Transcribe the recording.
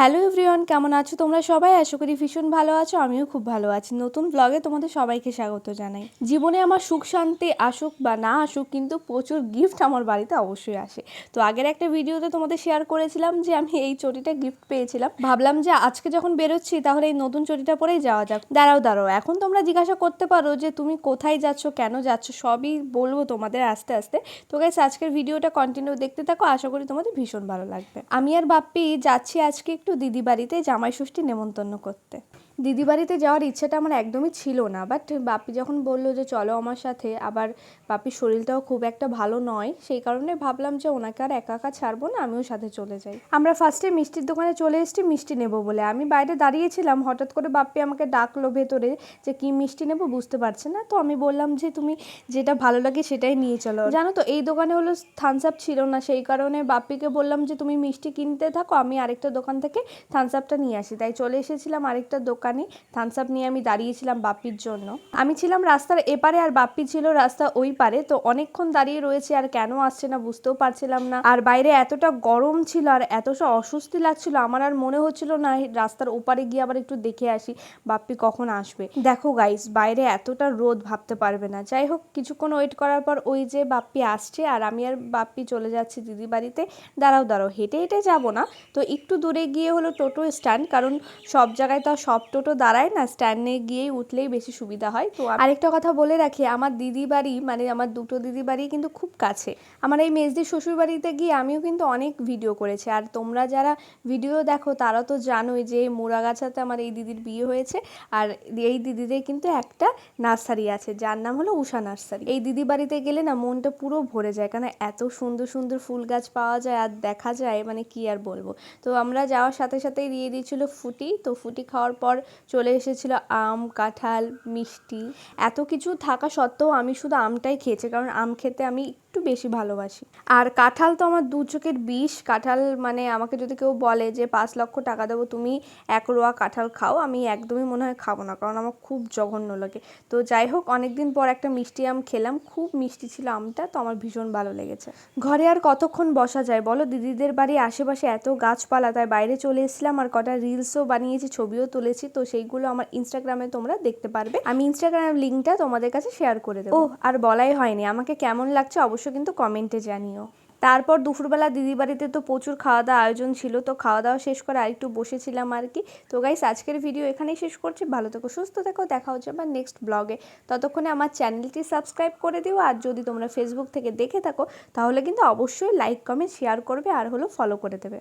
Hello everyone কেমন আছো তোমরা সবাই? আশা করি ভীষণ ভালো আছো, আমিও খুব ভালো আছি। নতুন ব্লগে তোমাদের সবাইকে স্বাগত জানাই। জীবনে আমার সুখ, শান্তি আসুক বা না আসুক, কিন্তু প্রচুর গিফট আমার বাড়িতে অবশ্যই আসে। তো আগের একটা ভিডিওতে তোমাদের শেয়ার করেছিলাম যে আমি এই চটিটা গিফট পেয়েছিলাম। ভাবলাম যে আজকে যখন বেরোচ্ছি, তাহলে এই নতুন চটিটা পরেই যাওয়া যাক। দাঁড়াও দাঁড়াও, এখন তোমরা জিজ্ঞাসা করতে পারো যে তুমি কোথায় যাচ্ছ, কেন যাচ্ছ, সবই বলব তোমাদের আস্তে আস্তে। তো গাইস আজকের ভিডিওটা কন্টিনিউ দেখতে থাকো, আশা করি তোমাদের ভীষণ ভালো লাগবে। আমি আর বাপ্পি যাচ্ছি আজকে একটু দিদি বাড়িতে জামাই ষষ্ঠী নেমন্তন্ন করতে। দিদি বাড়িতে যাওয়ার ইচ্ছাটা আমার একদমই ছিল না। বাট বাপ্পি যখন বলল যে, চলো আমার সাথে। আবার বাপ্পির শরীরটাও খুব একটা ভালো নয়। সেই কারণে ভাবলাম যে, ওনাকে আর একা একা ছাড়বো না, আমিও সাথে চলে যাই। আমরা ফার্স্টে মিষ্টির দোকানে চলে এসেছি মিষ্টি নেব বলে। আমি বাইরে দাঁড়িয়েছিলাম। হঠাৎ করে বাপ্পি আমাকে ডাকলো ভেতরে যে, কি মিষ্টি নেব? বুঝতে পারছে না। তো আমি বললাম যে, তুমি যেটা ভালো লাগে সেটাই নিয়ে চলো। জানো তো, এই দোকানে হলো থামস আপ ছিল না। সেই কারণে বাপ্পিকে বললাম যে, তুমি মিষ্টি কিনতে থাকো, আমি আরেকটা দোকান থেকে থামস আপটা নিয়ে আসি। তাই চলে এসেছিলাম আরেকটা দোকানে। থামস আপ নিয়ে আমি দাঁড়িয়েছিলাম বাপ্পির জন্য। আমি ছিলাম রাস্তার এপারে আর বাপ্পি ছিল রাস্তা ওই পারে। তো অনেকক্ষণ দাঁড়িয়ে রয়েছে আর কেন আসছে না বুঝতেও পারছিলাম না। আর বাইরে এতটা গরম ছিল আর এতটা অস্বস্তি লাগছিল, আমার আর মনে হচ্ছিল না রাস্তার ওপারে গিয়ে আবার একটু দেখে আসি বাপ্পি কখন আসবে। দেখো গাইস বাইরে এতটা রোদ ভাবতে পারবে না। যাই হোক, কিছুক্ষণ ওয়েট করার পর ওই যে বাপ্পি আসছে আর আমি আর বাপ্পি চলে যাচ্ছি দিদি বাড়িতে। দাঁড়াও দাঁড়াও, হেঁটে হেঁটে যাব না। তো একটু দূরে গিয়ে হলো টোটো স্ট্যান্ড কারণ সব জায়গায় তো সব টোটো দাঁড়ায় না স্ট্যান্ডে গিয়েই উঠলেই বেশি সুবিধা হয়। তো আরেকটা কথা বলে রাখি, আমার দিদি বাড়ি মানে আমার দুটো দিদি বাড়ি কিন্তু খুব কাছে। আমার এই মেজদির শ্বশুর বাড়িতে গিয়ে আমিও কিন্তু অনেক ভিডিও করেছি। আর তোমরা যারা ভিডিও দেখো, তারা তো জানোই যে মোড়াগাছাতে আমার এই দিদির বিয়ে হয়েছে। আর এই দিদিদের কিন্তু একটা নার্সারি আছে, যার নাম হলো উষা নার্সারি। এই দিদি বাড়িতে গেলে না মনটা পুরো ভরে যায় কারণ এত সুন্দর সুন্দর ফুল গাছ পাওয়া যায় আর দেখা যায় মানে কি আর বলব। তো আমরা যাওয়ার সাথে সাথেই দিয়ে দিয়েছিল ফুটি। তো ফুটি খাওয়ার পর চলে এসেছিল আম, কাঁঠাল, মিষ্টি। এত কিছু থাকা সত্ত্বেও আমি শুধু আমটাই খেয়েছি, কারণ আম খেতে আমি একটু বেশি ভালোবাসি। আর কাঁঠাল তো আমার দু চোখের বিষ। কাঁঠাল মানে আমাকে যদি কেউ বলে যে, পাঁচ লক্ষ টাকা দেবো, তুমি এক রোয়া কাঁঠাল খাও, আমি একদমই মনে হয় খাব না। কারণ আমার খুব জঘন্য লাগে। তো যাই হোক অনেক দিন পর একটা মিষ্টি আম খেলাম। খুব মিষ্টি ছিল আমটা, তো আমার ভীষণ ভালো লেগেছে। ঘরে আর কতক্ষণ বসা যায় বলো? দিদিদের বাড়ি আশেপাশে এত গাছপালা, তাই বাইরে চলে এসেছিলাম আর কটা রিলসও বানিয়েছি, ছবিও তুলেছি। তো সেইগুলো আমার ইনস্টাগ্রামে তোমরা দেখতে পারবে। আমি ইনস্টাগ্রাম লিঙ্কটা তোমাদের কাছে শেয়ার করে দেবো। ও আর বলাই হয়নি। আমাকে কেমন লাগছে অবশ্যই কিন্তু কমেন্টে জানিও। তারপর দুপুরবেলা দিদি বাড়িতে তো প্রচুর খাওয়া দাওয়া আয়োজন ছিল, তো খাওয়া দাওয়া শেষ করে আরেকটু বসেছিলাম আর কি। তো গাইস আজকের ভিডিও এখানেই শেষ করছি। ভালো থেকো, সুস্থ থেকো, দেখা হচ্ছে আবার নেক্সট ব্লগে ততক্ষণে আমার চ্যানেলটি সাবস্ক্রাইব করে দিও, আর যদি তোমরা ফেসবুক থেকে দেখে থাকো, তাহলে কিন্তু অবশ্যই লাইক কমেন্ট শেয়ার করবে, আর হলো ফলো করে দেবে।